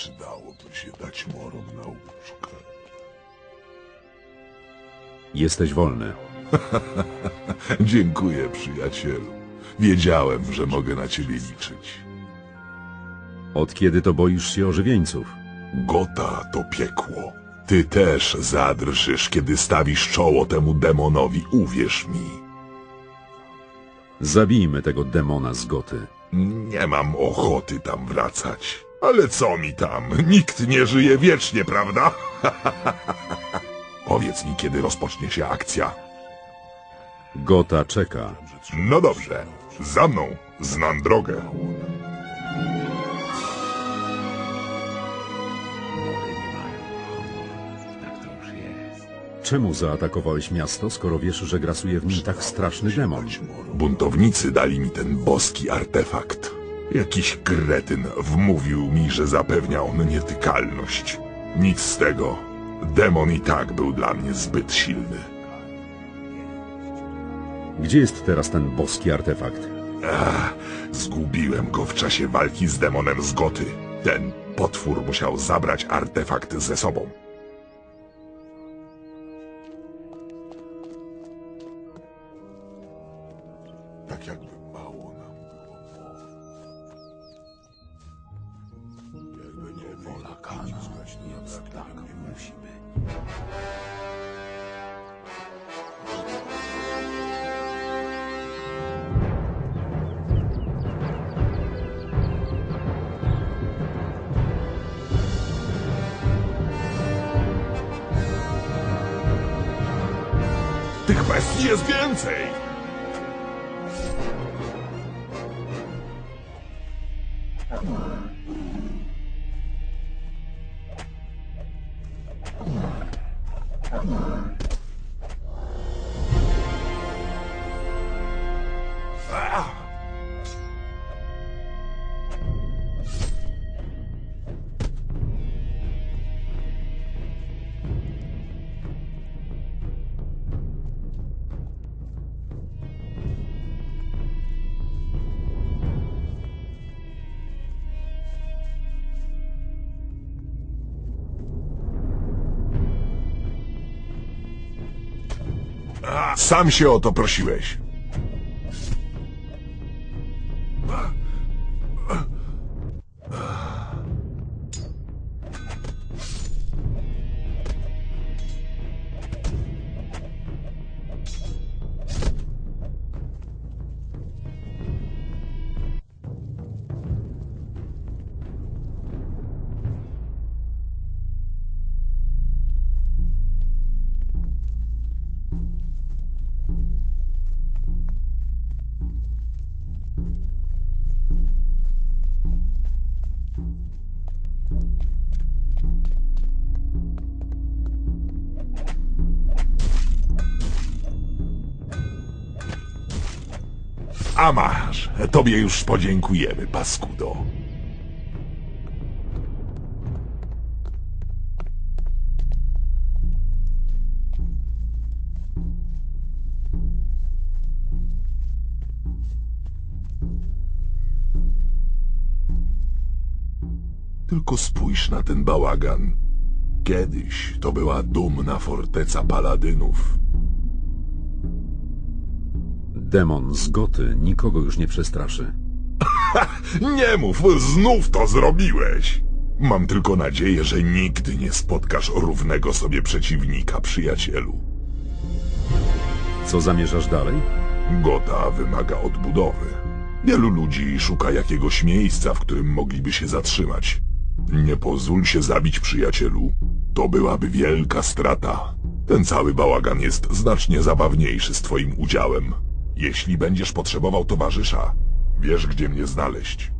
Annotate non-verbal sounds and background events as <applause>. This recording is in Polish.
Przydałoby się dać morom nauczkę. Jesteś wolny. <laughs> Dziękuję, przyjacielu. Wiedziałem, że mogę na ciebie liczyć. Od kiedy to boisz się ożywieńców? Gota to piekło. Ty też zadrżysz, kiedy stawisz czoło temu demonowi, uwierz mi. Zabijmy tego demona z Goty. Nie mam ochoty tam wracać. Ale co mi tam? Nikt nie żyje wiecznie, prawda? <laughs> Powiedz mi, kiedy rozpocznie się akcja. Gota czeka. No dobrze, za mną. Znam drogę. Czemu zaatakowałeś miasto, skoro wiesz, że grasuje w nim tak straszny demon? Buntownicy dali mi ten boski artefakt. Jakiś kretyn wmówił mi, że zapewnia on nietykalność. Nic z tego. Demon i tak był dla mnie zbyt silny. Gdzie jest teraz ten boski artefakt? Ach, zgubiłem go w czasie walki z demonem z Goty. Ten potwór musiał zabrać artefakt ze sobą. Tak jakby Kana, więc tak musi być. Tych bestii jest więcej! A, Sam się o to prosiłeś. A masz, tobie już podziękujemy, paskudo. Tylko spójrz na ten bałagan. Kiedyś to była dumna forteca paladynów. Demon z Goty nikogo już nie przestraszy. <laughs> Nie mów, znów to zrobiłeś! Mam tylko nadzieję, że nigdy nie spotkasz równego sobie przeciwnika, przyjacielu. Co zamierzasz dalej? Gota wymaga odbudowy. Wielu ludzi szuka jakiegoś miejsca, w którym mogliby się zatrzymać. Nie pozwól się zabić, przyjacielu. To byłaby wielka strata. Ten cały bałagan jest znacznie zabawniejszy z twoim udziałem. Jeśli będziesz potrzebował towarzysza, wiesz gdzie mnie znaleźć.